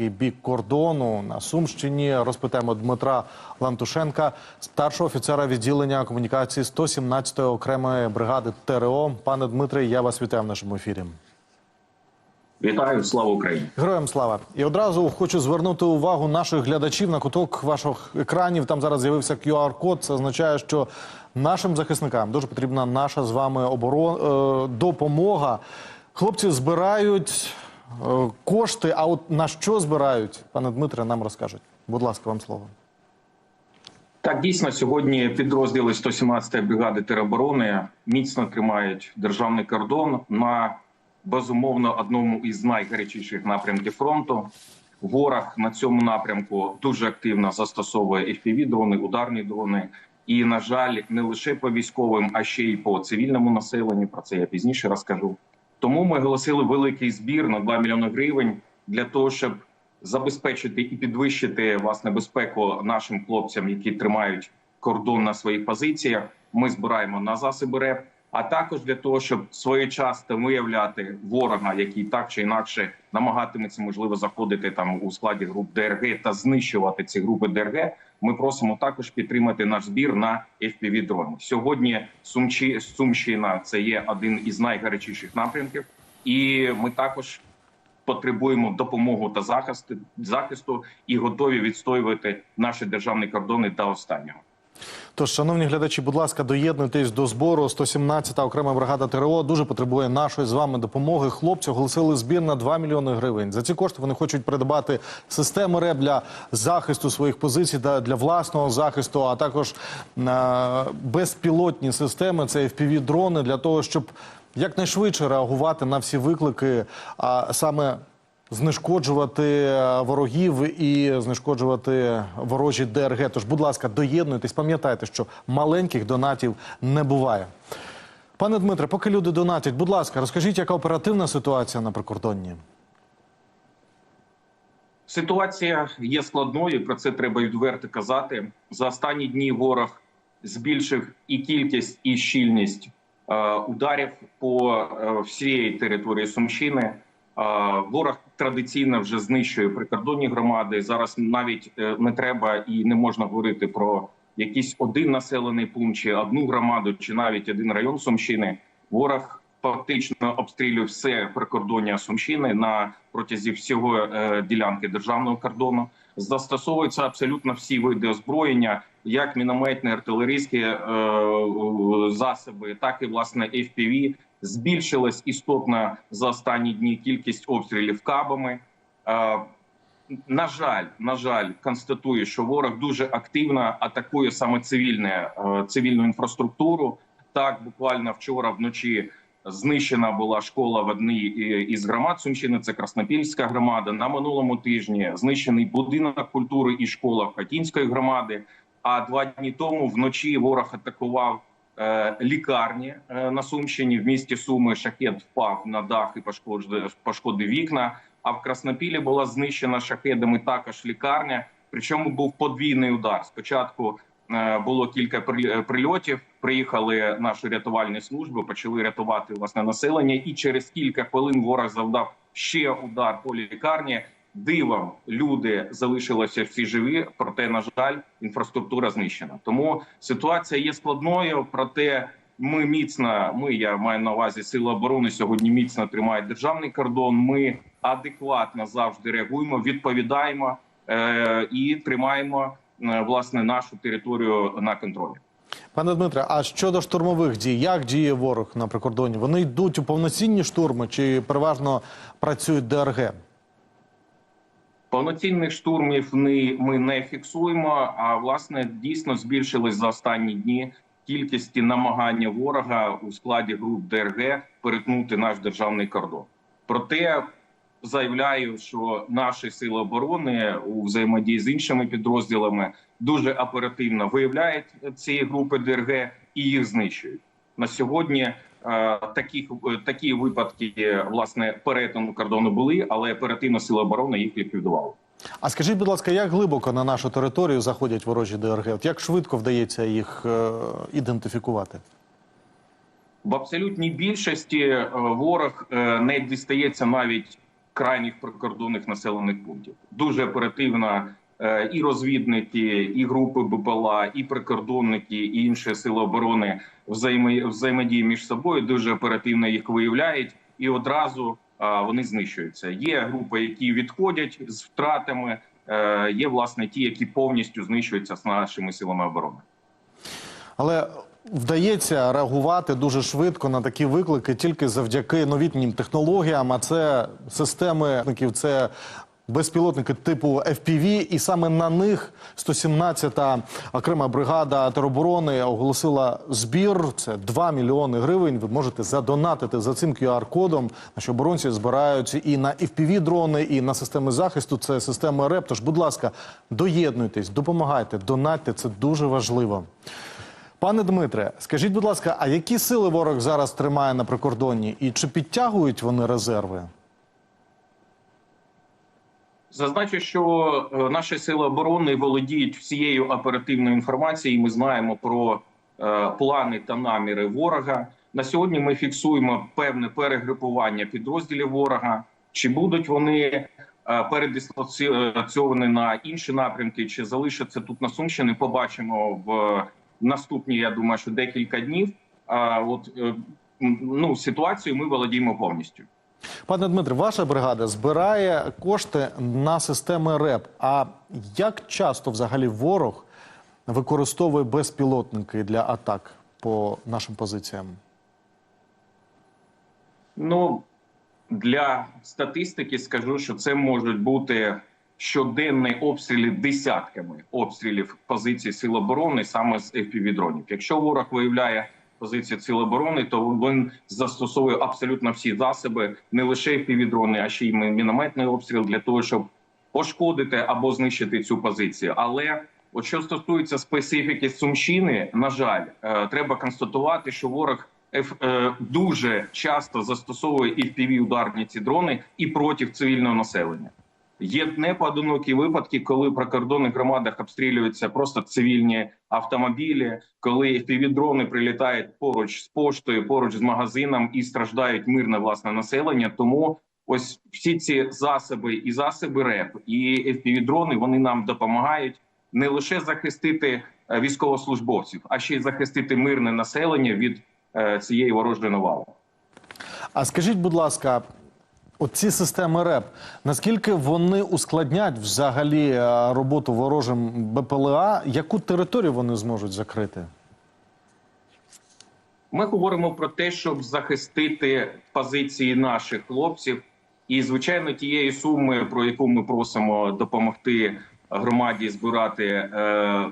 бік кордону на Сумщині. Розпитаємо Дмитра Лантушенка, старшого офіцера відділення комунікації 117-ї окремої бригади ТРО. Пане Дмитре, я вас вітаю в нашому ефірі. Вітаю, слава Україні! Героям слава! І одразу хочу звернути увагу наших глядачів на куток ваших екранів. Там зараз з'явився QR-код. Це означає, що нашим захисникам дуже потрібна наша з вами оборон... е, допомога. Хлопці збирають кошти. А от на що збирають, пане Дмитре, нам розкажуть. Будь ласка, вам слово. Так, дійсно, сьогодні підрозділи 117-ї бригади тероборони міцно тримають державний кордон на безумовно одному із найгарячіших напрямків фронту. Ворог на цьому напрямку дуже активно застосовує fpv дрони, ударні дрони. І, на жаль, не лише по військовим, а ще й по цивільному населенню. Про це я пізніше розкажу. Тому ми оголосили великий збір на 2 мільйони гривень для того, щоб забезпечити і підвищити власне безпеку нашим хлопцям, які тримають кордон на своїх позиціях. Ми збираємо на засоби РЕП, а також для того, щоб своєчасно виявляти ворога, який так чи інакше намагатиметься можливо заходити там у складі груп ДРГ та знищувати ці групи ДРГ. Ми просимо також підтримати наш збір на fpv дрони. Сьогодні Сумчі Сумщина це є один із найгарячіших напрямків, і ми також потребуємо допомогу та захисту захисту і готові відстоювати наші державні кордони до останнього. Тож, шановні глядачі, будь ласка, доєднуйтесь до збору. 117-та окрема бригада ТРО дуже потребує нашої з вами допомоги. Хлопці оголосили збір на 2 мільйони гривень. За ці кошти вони хочуть придбати системи РЕБ для захисту своїх позицій та для власного захисту, а також на безпілотні системи. Це fpv дрони для того, щоб якнайшвидше реагувати на всі виклики, а саме знешкоджувати е, ворогів і знешкоджувати ворожі ДРГ. Тож, будь ласка, доєднуйтесь, пам'ятайте, що маленьких донатів не буває. Пане Дмитре, поки люди донатять, будь ласка, розкажіть, яка оперативна ситуація на прикордонні? Ситуація є складною. Про це треба відверто казати. За останні дні ворог збільшив і кількість, і щільність е, ударів по е, всієї території Сумщини. Ворог традиційно вже знищує прикордонні громади. Зараз навіть е, не треба і не можна говорити про якийсь один населений пункт, чи одну громаду, чи навіть один район Сумщини. Ворог фактично обстрілює все прикордоння Сумщини на протязі всього е, ділянки державного кордону. Застосовуються абсолютно всі види озброєння, як мінометні, артилерійські е, засоби, так і власне FPV. Збільшилась істотно за останні дні кількість обстрілів кабами. Е, на жаль, на жаль, констатує, що ворог дуже активно атакує саме цивільне е, цивільну інфраструктуру. Так, буквально вчора вночі знищена була школа в одній із громад Сумщини. Це Краснопільська громада. На минулому тижні знищений будинок культури і школа Хатінської громади. А два дні тому вночі ворог атакував е, лікарні е, на Сумщині. В місті Суми шахет впав на дах і пошкодив, вікна. А в Краснопілі була знищена шахедами також лікарня. Причому був подвійний удар. Спочатку е, було кілька е, прильотів. Приїхали наші рятувальні служби, почали рятувати власне населення. І через кілька хвилин ворог завдав ще удар по лікарні. Дивом люди залишилися всі живі, проте на жаль, інфраструктура знищена. Тому ситуація є складною. Проте ми міцно, ми я маю на увазі сили оборони сьогодні міцно тримають державний кордон. Ми адекватно завжди реагуємо, відповідаємо е, і тримаємо е, власне нашу територію на контролі. Пане Дмитре, а щодо штурмових дій, як діє ворог на прикордонні? Вони йдуть у повноцінні штурми чи переважно працюють ДРГ? Повноцінних штурмів ми, не фіксуємо. А власне дійсно збільшились за останні дні кількості намагання ворога у складі груп ДРГ перетнути наш державний кордон. Проте заявляю, що наші сили оборони у взаємодії з іншими підрозділами дуже оперативно виявляють ці групи ДРГ і їх знищують на сьогодні. Е, Такі, випадки е, власне перетину кордону були, але оперативно сили оборони їх ліквідували. А скажіть, будь ласка, як глибоко на нашу територію заходять ворожі ДРГ? От як швидко вдається їх е, ідентифікувати? В абсолютній більшості ворог не дістається навіть крайніх прикордонних населених пунктів. Дуже оперативно і розвідники, і групи БПЛА, і прикордонники, і інші сили оборони взаємо, взаємодії між собою. Дуже оперативно їх виявляють і одразу вони знищуються. Є групи, які відходять з втратами. е, Є власне ті, які повністю знищуються з нашими силами оборони. Але вдається реагувати дуже швидко на такі виклики тільки завдяки новітнім технологіям. А це системи це безпілотники типу FPV, і саме на них 117-та окрема бригада тероборони оголосила збір. Це 2 мільйони гривень. Ви можете задонатити за цим QR-кодом. Наші оборонці збирають і на FPV дрони, і на системи захисту. Це системи РЕП. Тож, будь ласка, доєднуйтесь, допомагайте, донатьте. Це дуже важливо. Пане Дмитре, скажіть, будь ласка, а які сили ворог зараз тримає на прикордонні, і чи підтягують вони резерви? Зазначу, що е, наші сили оборони володіють всією оперативною інформацією. Ми знаємо про е, плани та наміри ворога. На сьогодні ми фіксуємо певне перегрупування підрозділів ворога. Чи будуть вони е, передислоційовані на інші напрямки, чи залишаться тут на Сумщині? Побачимо в наступні. Я думаю, що декілька днів. А от ну ситуацію ми володіємо повністю. Пане Дмитре, ваша бригада збирає кошти на системи РЕП. А як часто взагалі ворог використовує безпілотники для атак по нашим позиціям? Ну для статистики скажу, що це можуть бути щоденні обстріли десятками обстрілів позицій сил оборони саме з FPV-дронів. Якщо ворог виявляє позиції сил оборони, то він застосовує абсолютно всі засоби, не лише FPV-дрони, а ще й мінометний обстріл для того, щоб пошкодити або знищити цю позицію. Але от що стосується специфіки Сумщини, на жаль, е, треба констатувати, що ворог Еф- е, дуже часто застосовує і впіві ударні ці дрони і проти цивільного населення. Є непоодинокі випадки, коли в прикордонних громадах обстрілюються просто цивільні автомобілі, коли FPV-дрони прилітають поруч з поштою, поруч з магазином і страждають мирне власне населення. Тому ось всі ці засоби і засоби РЕП і FPV-дрони вони нам допомагають не лише захистити е, військовослужбовців, а ще й захистити мирне населення від е, цієї ворожої навали. А скажіть, будь ласка, оці системи РЕП, наскільки вони ускладнять взагалі е, роботу ворожим БПЛА? Яку територію вони зможуть закрити? Ми говоримо про те, щоб захистити позиції наших хлопців, і звичайно, тієї суми, про яку ми просимо допомогти громаді збирати, е,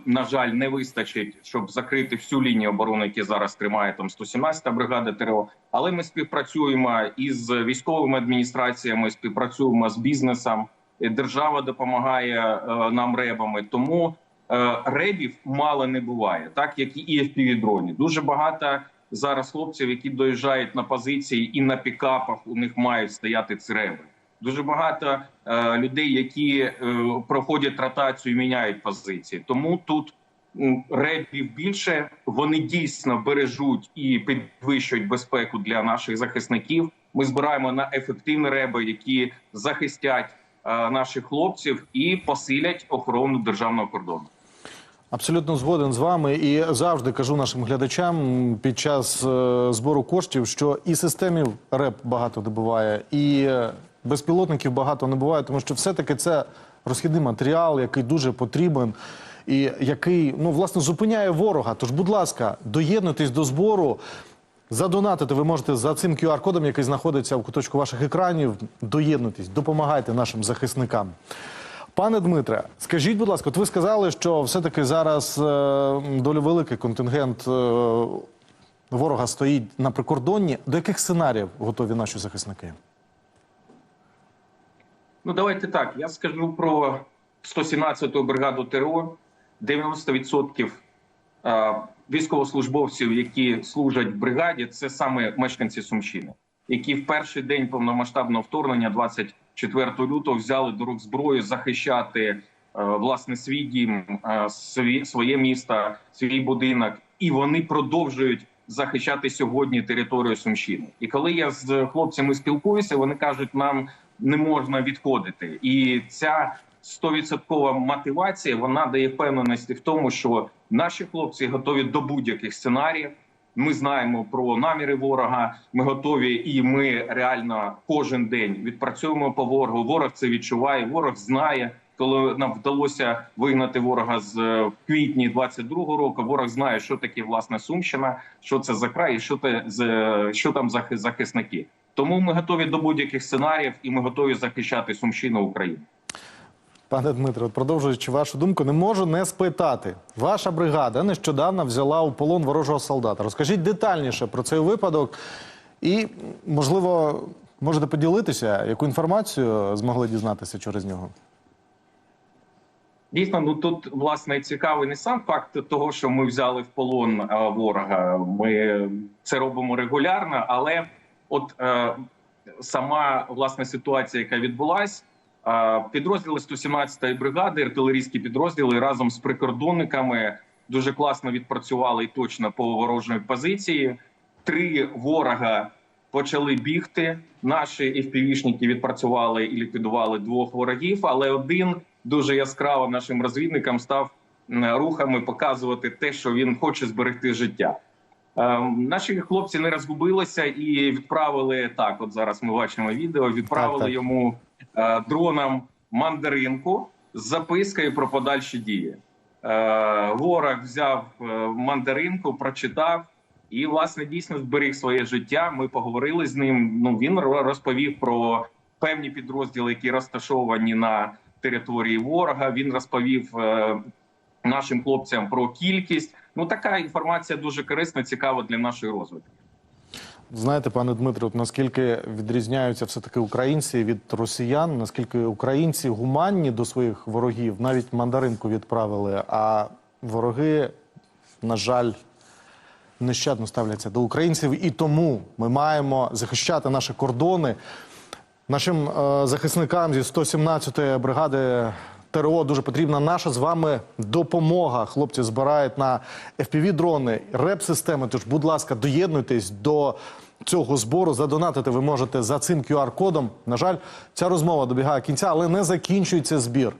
на жаль, не вистачить, щоб закрити всю лінію оборони, яку зараз тримає там 117-та бригада ТРО. Але ми співпрацюємо із військовими адміністраціями, співпрацюємо з бізнесом. Держава допомагає е, нам ребами, тому е, ребів мало не буває, так як і FPV-дронів. Дуже багато зараз хлопців, які доїжджають на позиції і на пікапах, у них мають стояти ці реби. Дуже багато е, людей, які е, проходять ротацію, міняють позиції. Тому тут м, ребів більше вони дійсно бережуть і підвищують безпеку для наших захисників. Ми збираємо на ефективні реби, які захистять е, наших хлопців і посилять охорону державного кордону. Абсолютно згоден з вами і завжди кажу нашим глядачам під час е, збору коштів, що і системів РЕП багато не буває, і е, безпілотників багато не буває, тому що все-таки це розхідний матеріал, який дуже потрібен. І який ну власне зупиняє ворога. Тож, будь ласка, доєднуйтесь до збору. Задонатити ви можете за цим QR-кодом, який знаходиться в куточку ваших екранів. Доєднуйтесь, допомагайте нашим захисникам. Пане Дмитре, скажіть, будь ласка, от ви сказали, що все-таки зараз е, доволі великий контингент е, ворога стоїть на прикордонні. До яких сценаріїв готові наші захисники? Ну давайте так. Я скажу про 117-ту бригаду ТРО. 90% е, військовослужбовців, які служать в бригаді, це саме мешканці Сумщини, які в перший день повномасштабного вторгнення, 24 лютого, взяли до рук зброю захищати е, власне свій дім, е, своє місто, свій будинок, і вони продовжують захищати сьогодні територію Сумщини. І коли я з хлопцями спілкуюся, вони кажуть нам не можна відходити. І ця 100% мотивація вона дає впевненості в тому, що наші хлопці готові до будь-яких сценаріїв. Ми знаємо про наміри ворога. Ми готові, і ми реально кожен день відпрацьовуємо по ворогу. Ворог це відчуває. Ворог знає, коли нам вдалося вигнати ворога з е, квітні 22-го року. Ворог знає, що таке власне Сумщина, що це за край, що те е, що там захи- захисники. Тому ми готові до будь-яких сценаріїв, і ми готові захищати Сумщину Україну. Пане Дмитро, продовжуючи вашу думку, не можу не спитати. Ваша бригада нещодавно взяла у полон ворожого солдата. Розкажіть детальніше про цей випадок і, можливо, можете поділитися, яку інформацію змогли дізнатися через нього. Дійсно, ну тут власне цікавий не сам факт того, що ми взяли в полон е, ворога. Ми це робимо регулярно, але от е, сама власне ситуація, яка відбулась, е, підрозділи 117-ї бригади, артилерійські підрозділи разом з прикордонниками дуже класно відпрацювали і точно по ворожої позиції. Три ворога почали бігти. Наші FPV-шники відпрацювали і ліквідували двох ворогів, але один дуже яскраво нашим розвідникам став рухами показувати те, що він хоче зберегти життя. Е, Наші хлопці не розгубилися і відправили так. От зараз ми бачимо відео. Відправили Так, так. йому е, дроном мандаринку з запискою про подальші дії. Е, Ворог взяв е, мандаринку, прочитав і, власне, дійсно зберіг своє життя. Ми поговорили з ним. Ну він розповів про певні підрозділи, які розташовані на території ворога. Він розповів е, нашим хлопцям про кількість. Ну така інформація дуже корисна, цікава для нашої розвитки. Знаєте, пане Дмитро, от наскільки відрізняються все-таки українці від росіян, наскільки українці гуманні до своїх ворогів, навіть мандаринку відправили, а вороги, на жаль, нещадно ставляться до українців, і тому ми маємо захищати наші кордони. Нашим е, захисникам зі 117-ї бригади ТРО дуже потрібна наша з вами допомога. Хлопці збирають на FPV-дрони, реп-системи. Тож, будь ласка, доєднуйтесь до цього збору. Задонатити ви можете за цим QR-кодом. На жаль, ця розмова добігає кінця, але не закінчується збір.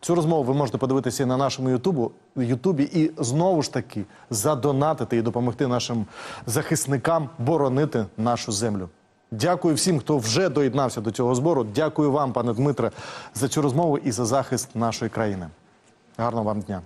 Цю розмову ви можете подивитися і на нашому Ютубу, Ютубі і знову ж таки задонатити і допомогти нашим захисникам боронити нашу землю. Дякую всім, хто вже доєднався до цього збору. Дякую вам, пане Дмитре, за цю розмову і за захист нашої країни. Гарного вам дня.